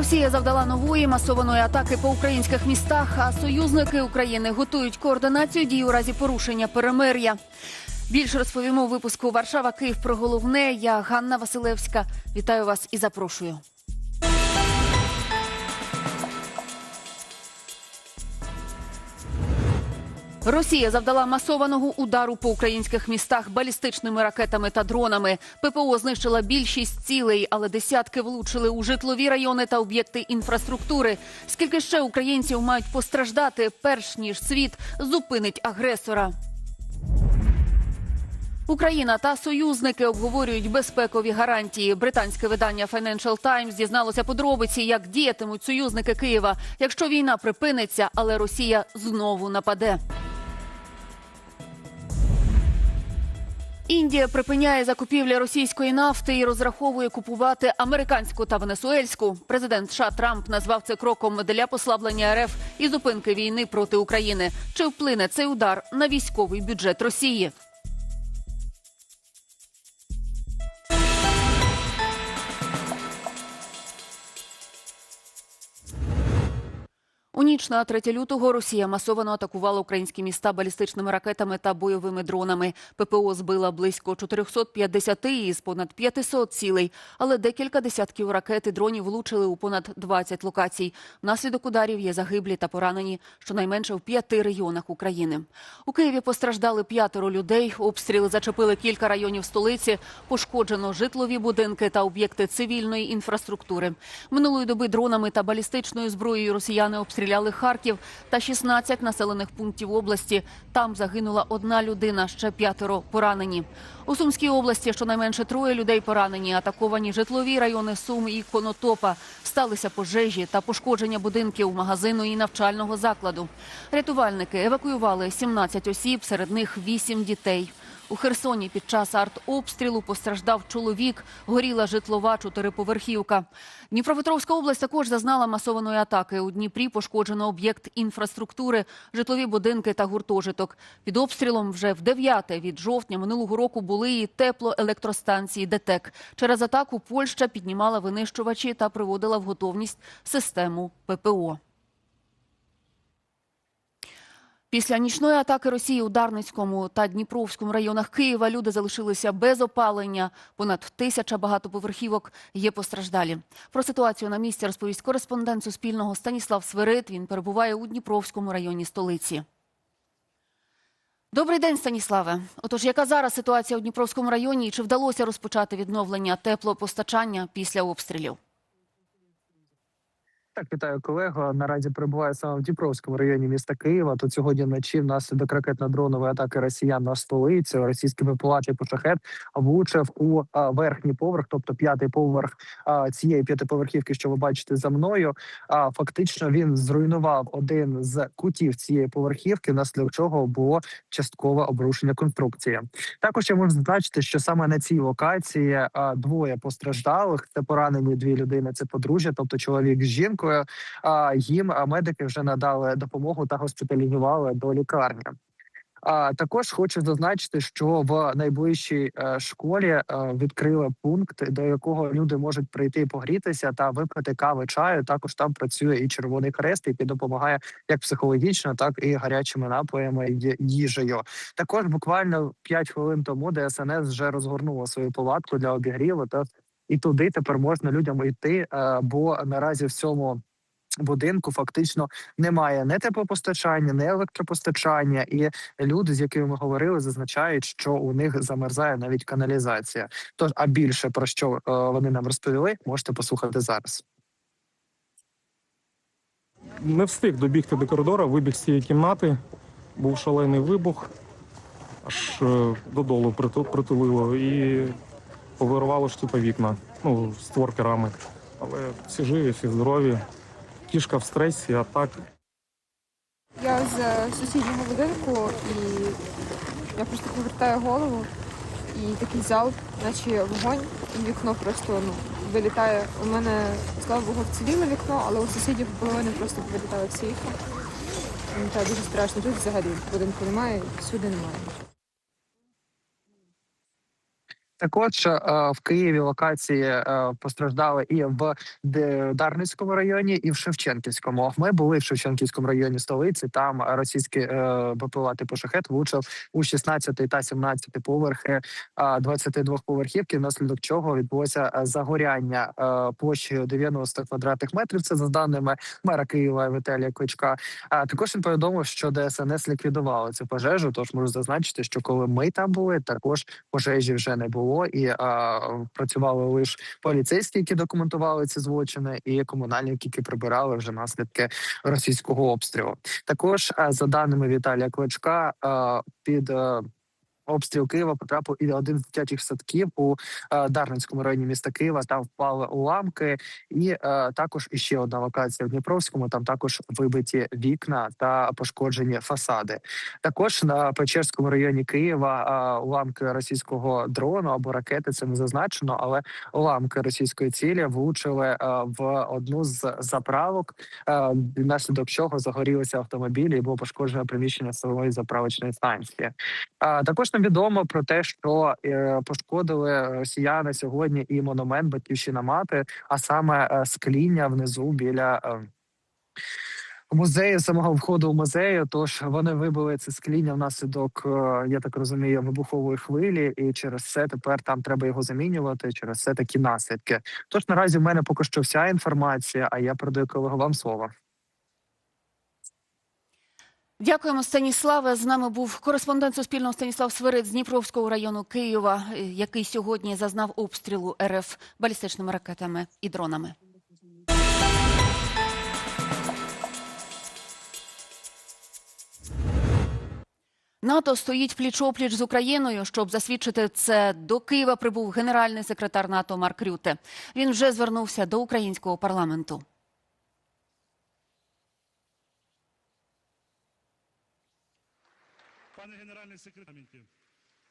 Росія завдала нової масованої атаки по українських містах. А союзники України готують координацію дій у разі порушення перемир'я. Більше розповімо у випуску Варшава Київ про головне. Я Ганна Василевська. Вітаю вас і запрошую. Росія завдала масованого удару по українських містах балістичними ракетами та дронами. ППО знищила більшість цілей, але десятки влучили у житлові райони та об'єкти інфраструктури. Скільки ще українців мають постраждати, перш ніж світ зупинить агресора? Україна та союзники обговорюють безпекові гарантії. Британське видання Financial Times дізналося подробиці, як діятимуть союзники Києва, якщо війна припиниться, але Росія знову нападе. Індія припиняє закупівлі російської нафти і розраховує купувати американську та венесуельську. Президент США Трамп назвав це кроком для послаблення РФ і зупинки війни проти України. Чи вплине цей удар на військовий бюджет Росії? У ніч на 3 лютого Росія масовано атакувала українські міста балістичними ракетами та бойовими дронами. ППО збила близько 450 із понад 500 цілей, але декілька десятків ракет і дронів влучили у понад 20 локацій. Внаслідок ударів є загиблі та поранені щонайменше в п'яти регіонах України. У Києві постраждали п'ятеро людей. Обстріли зачепили кілька районів столиці. Пошкоджено житлові будинки та об'єкти цивільної інфраструктури. Минулої доби дронами та балістичною зброєю росіяни обстріляли Харків та 16 населених пунктів області. Там загинула одна людина, ще п'ятеро поранені. У Сумській області щонайменше троє людей поранені. Атаковані житлові райони Сум і Конотопа. Сталися пожежі та пошкодження будинків, магазину і навчального закладу. Рятувальники евакуювали 17 осіб, серед них 8 дітей. У Херсоні під час артобстрілу постраждав чоловік, горіла житлова чотириповерхівка. Дніпропетровська область також зазнала масованої атаки. У Дніпрі пошкоджено об'єкт інфраструктури, житлові будинки та гуртожиток. Під обстрілом вже в дев'яте від жовтня минулого року були і теплоелектростанції ДТЕК. Через атаку Польща піднімала винищувачі та приводила в готовність систему ППО. Після нічної атаки Росії у Дарницькому та Дніпровському районах Києва люди залишилися без опалення. Понад тисяча багатоповерхівок є постраждалі. Про ситуацію на місці розповість кореспондент Суспільного Станіслав Свирид. Він перебуває у Дніпровському районі столиці. Добрий день, Станіславе. Отож, яка зараз ситуація у Дніпровському районі і чи вдалося розпочати відновлення теплопостачання після обстрілів? Так, вітаю колего. Наразі перебуваю саме в Дніпровському районі міста Києва. Тут сьогодні вночі внаслідок ракетно-дронової атаки росіян на столицю російський по шахет влучив у а, верхній поверх, тобто п'ятий поверх а, цієї п'ятиповерхівки, що ви бачите за мною. А фактично він зруйнував один з кутів цієї поверхівки, внаслідок чого було часткове обрушення конструкції. Також я можу зазначити, що саме на цій локації а, двоє постраждалих. Це поранені дві людини. Це подружжя, тобто чоловік з. А їм медики вже надали допомогу та госпіталізували до лікарні. А також хочу зазначити, що в найближчій е, школі е, відкрили пункт, до якого люди можуть прийти погрітися та випити кави чаю. Також там працює і Червоний Хрест, який допомагає як психологічно, так і гарячими напоями їжею. Також буквально 5 хвилин тому ДСНС вже розгорнула свою палатку для обігріву. Та і туди тепер можна людям йти, е, бо наразі в цьому будинку фактично немає не теплопостачання, не електропостачання, і люди, з якими ми говорили, зазначають, що у них замерзає навіть каналізація. Тож, а більше про що е, вони нам розповіли, можете послухати зараз. Не встиг добігти до коридора, вибіг з цієї кімнати. Був шалений вибух, аж е, додолу приту- притулило і повирувало ж типу вікна, ну, створки рами. Але всі живі, всі здорові. Кішка в стресі, а так Я з е, сусіднього будинку і я просто повертаю голову і такий залп, наче вогонь, і вікно просто ну, вилітає. У мене, слава Богу, вціліло вікно, але у сусідів половини просто повилітали всі вікна. Так дуже страшно. Тут взагалі будинку немає, всюди немає. Також е, в Києві локації е, постраждали і в Дарницькому районі, і в Шевченківському. Ми були в Шевченківському районі столиці. Там російський е, БПЛА типу шахет влучив у 16 та 17 поверхи е, 22 поверхівки, внаслідок чого відбулося загоряння площею 90 квадратних метрів. Це за даними мера Києва Віталія Кличка. А також він повідомив, що ДСНС ліквідували цю пожежу. Тож можу зазначити, що коли ми там були, також пожежі вже не було, і а, працювали лише поліцейські, які документували ці злочини, і комунальники, які прибирали вже наслідки російського обстрілу. Також а, за даними Віталія Кличка, а, під а, Обстріл Києва потрапив і один з дитячих садків у е, Дарницькому районі міста Києва. Там впали уламки, і е, також іще одна локація в Дніпровському. Там також вибиті вікна та пошкоджені фасади. Також на Печерському районі Києва е, уламки російського дрону або ракети. Це не зазначено, але уламки російської цілі влучили в одну з заправок, внаслідок чого загорілися автомобілі і було пошкоджено приміщення самої заправочної станції. Також нам відомо про те, що е, пошкодили росіяни сьогодні і монумент Батьківщина мати, а саме е, скління внизу біля. Е, Музею самого входу в музею, тож вони вибили це скління внаслідок, е, я так розумію, вибухової хвилі, і через це тепер там треба його замінювати. Через це такі наслідки. Тож наразі в мене поки що вся інформація. А я передаю колегу вам слово. Дякуємо, Станіславе. З нами був кореспондент Суспільного Станіслав Свирид з Дніпровського району Києва, який сьогодні зазнав обстрілу РФ балістичними ракетами і дронами. НАТО стоїть пліч-опліч з Україною. Щоб засвідчити це, до Києва прибув генеральний секретар НАТО Марк Рюте. Він вже звернувся до українського парламенту. Пане генеральний секретар,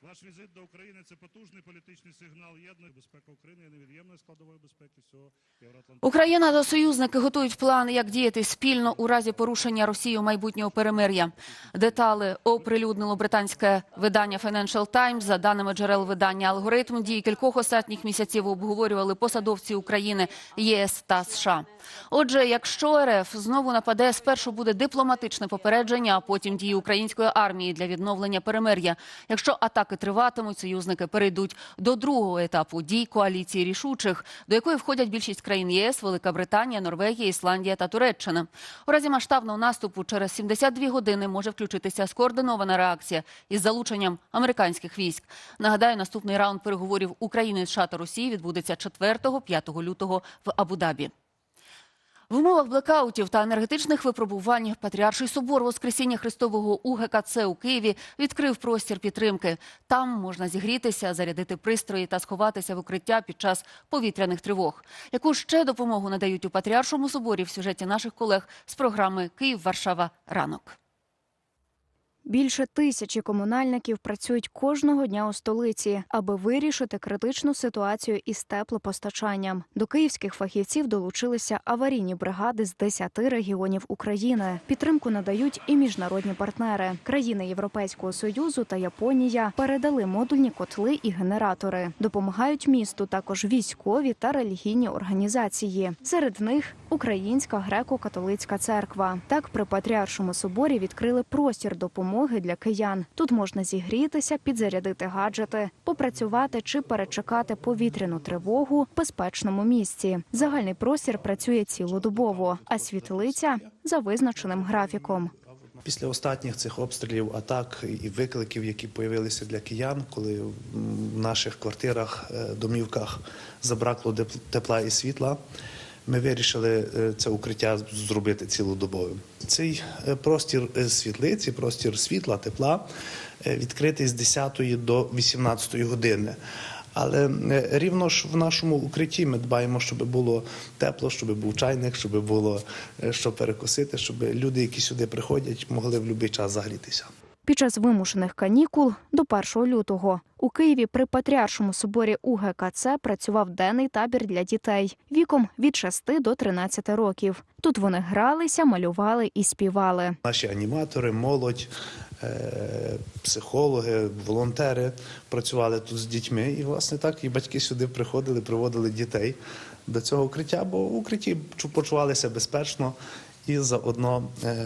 ваш візит до України це потужний політичний сигнал єдної безпека України є невід'ємною складовою безпеки всього Євроатлантичного. Україна та союзники готують план, як діяти спільно у разі порушення Росією майбутнього перемир'я. Детали оприлюднило британське видання Financial Times. За даними джерел видання, алгоритм дій кількох останніх місяців обговорювали посадовці України, ЄС та США. Отже, якщо РФ знову нападе, спершу буде дипломатичне попередження, а потім дії української армії для відновлення перемир'я. Якщо атаки триватимуть, союзники перейдуть до другого етапу дій коаліції рішучих, до якої входять більшість країн ЄС, Велика Британія, Норвегія, Ісландія та Туреччина. У разі масштабного наступу через 72 години може включитися скоординована реакція із залученням американських військ. Нагадаю, наступний раунд переговорів України, США та Росії відбудеться 4-5 лютого в Абу-Дабі. В умовах блекаутів та енергетичних випробувань Патріарший собор Воскресіння Христового УГКЦ у Києві відкрив простір підтримки. Там можна зігрітися, зарядити пристрої та сховатися в укриття під час повітряних тривог. Яку ще допомогу надають у Патріаршому соборі в сюжеті наших колег з програми Київ Варшава ранок. Більше тисячі комунальників працюють кожного дня у столиці, аби вирішити критичну ситуацію із теплопостачанням. До київських фахівців долучилися аварійні бригади з 10 регіонів України. Підтримку надають і міжнародні партнери. Країни Європейського союзу та Японія передали модульні котли і генератори. Допомагають місту також військові та релігійні організації. Серед них Українська греко-католицька церква. Так при Патріаршому соборі відкрили простір допомоги для киян. Тут можна зігрітися, підзарядити гаджети, попрацювати чи перечекати повітряну тривогу в безпечному місці. Загальний простір працює цілодобово, а світлиця за визначеним графіком. Після останніх цих обстрілів, атак і викликів, які появилися для киян, коли в наших квартирах, е, домівках забракло тепла і світла, ми вирішили е, це укриття зробити цілодобовим. Цей е, простір е, світлиці, простір світла, тепла відкритий з 10 до 18 години. Але рівно ж в нашому укритті ми дбаємо, щоб було тепло, щоб був чайник, щоб було що перекусити, щоб люди, які сюди приходять, могли в будь-який час загрітися. Під час вимушених канікул до 1 лютого у Києві при Патріаршому соборі УГКЦ працював денний табір для дітей віком від 6 до 13 років. Тут вони гралися, малювали і співали. Наші аніматори, молодь е, психологи, волонтери працювали тут з дітьми. І, власне, так і батьки сюди приходили, приводили дітей до цього укриття, бо в укритті чу- почувалися безпечно і заодно е,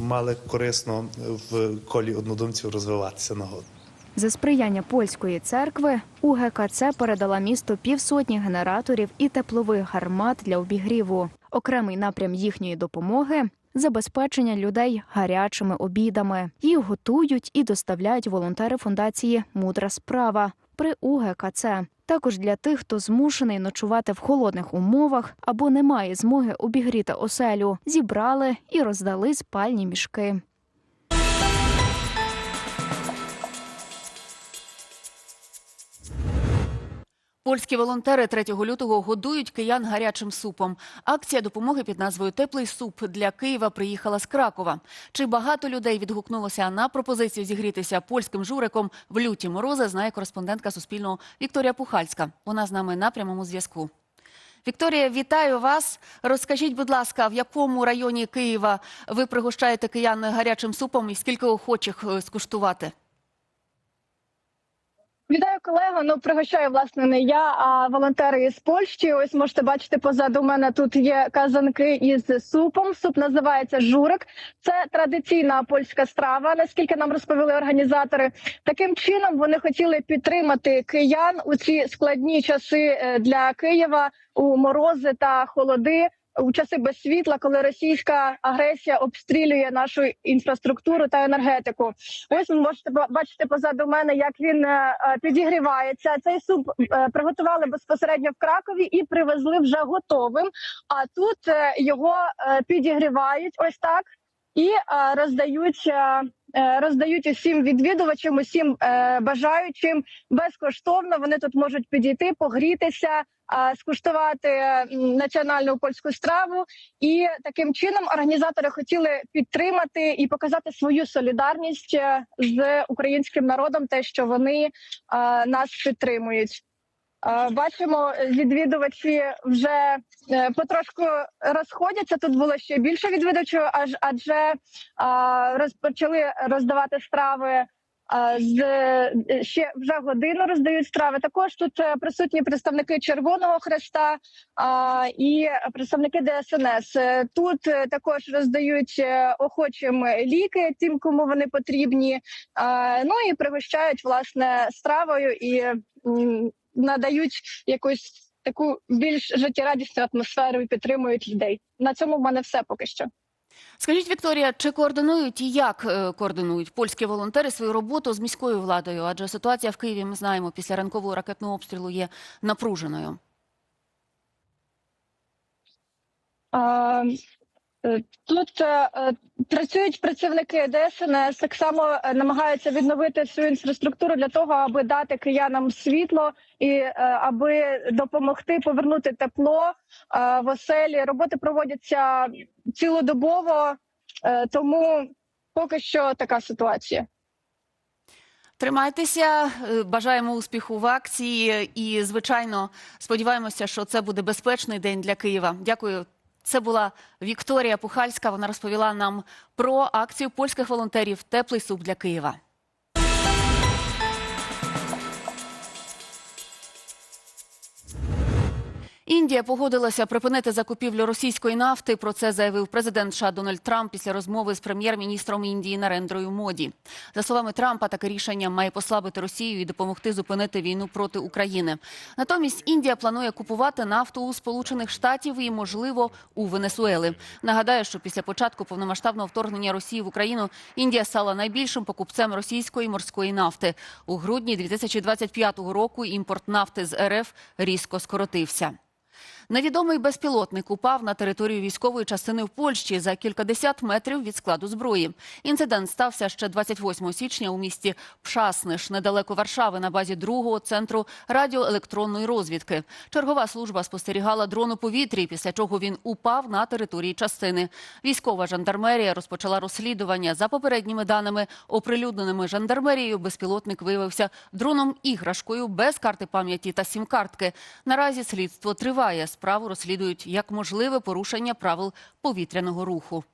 мали корисно в колі однодумців розвиватися нагодно. За сприяння польської церкви УГКЦ передала місту півсотні генераторів і теплових гармат для обігріву. Окремий напрям їхньої допомоги забезпечення людей гарячими обідами. Їх готують і доставляють волонтери фундації Мудра справа при УГКЦ. Також для тих, хто змушений ночувати в холодних умовах або не має змоги обігріти оселю, зібрали і роздали спальні мішки. Польські волонтери 3 лютого годують киян гарячим супом. Акція допомоги під назвою Теплий суп для Києва приїхала з Кракова. Чи багато людей відгукнулося на пропозицію зігрітися польським журиком в люті морози? Знає кореспондентка Суспільного Вікторія Пухальська. Вона з нами на прямому зв'язку. Вікторія, вітаю вас. Розкажіть, будь ласка, в якому районі Києва ви пригощаєте киян гарячим супом і скільки охочих е, скуштувати? Вітаю колего. Ну пригощаю власне не я, а волонтери із Польщі. Ось можете бачити позаду мене. Тут є казанки із супом. Суп називається журик. Це традиційна польська страва. Наскільки нам розповіли організатори, таким чином вони хотіли підтримати киян у ці складні часи е, для Києва у морози та холоди. У часи без світла, коли російська агресія обстрілює нашу інфраструктуру та енергетику, ось ви можете бачити позаду мене, як він е, е, підігрівається. Цей суп е, приготували безпосередньо в Кракові і привезли вже готовим. А тут його підігрівають ось так і роздають. Роздають усім відвідувачам, усім бажаючим безкоштовно. Вони тут можуть підійти, погрітися, скуштувати національну польську страву. І таким чином організатори хотіли підтримати і показати свою солідарність е, з українським народом, те, що вони нас підтримують. Бачимо, відвідувачі вже е, потрошку розходяться. Тут було ще більше відвідувачів, аж адже розпочали роздавати страви. З е, ще вже годину роздають страви. Також тут е, присутні представники Червоного Хреста і представники ДСНС. Е, Тут також роздають охочим ліки тим, кому вони потрібні. Ну і пригощають власне стравою і надають якусь таку більш життєрадісну атмосферу і підтримують людей. На цьому в мене все поки що. Скажіть, Вікторія, чи координують і як е, координують польські волонтери свою роботу з міською владою? Адже ситуація в Києві, ми знаємо, після ранкового ракетного обстрілу є напруженою. Е, Тут е, е, працюють працівники ДСНС, так само е, намагаються відновити всю інфраструктуру для того, аби дати киянам світло і е, аби допомогти повернути тепло е, в оселі. Роботи проводяться цілодобово, е, тому поки що така ситуація. Тримайтеся, бажаємо успіху в акції і, звичайно, сподіваємося, що це буде безпечний день для Києва. Дякую. Це була Вікторія Пухальська. Вона розповіла нам про акцію польських волонтерів Теплий суп для Києва. Індія погодилася припинити закупівлю російської нафти. Про це заявив президент США Дональд Трамп після розмови з прем'єр-міністром Індії Нарендрою Моді. За словами Трампа, таке рішення має послабити Росію і допомогти зупинити війну проти України. Натомість Індія планує купувати нафту у Сполучених Штатів і, можливо, у Венесуели. Нагадаю, що після початку повномасштабного вторгнення Росії в Україну Індія стала найбільшим покупцем російської морської нафти. У грудні 2025 року імпорт нафти з РФ різко скоротився. Невідомий безпілотник упав на територію військової частини в Польщі за кількадесят метрів від складу зброї. Інцидент стався ще 28 січня у місті Пшасниш, недалеко Варшави, на базі другого центру радіоелектронної розвідки. Чергова служба спостерігала дрон у повітрі, після чого він упав на території частини. Військова жандармерія розпочала розслідування. За попередніми даними, оприлюдненими жандармерією, безпілотник виявився дроном іграшкою без карти пам'яті та сім-картки. Наразі слідство триває. Справу розслідують як можливе порушення правил повітряного руху.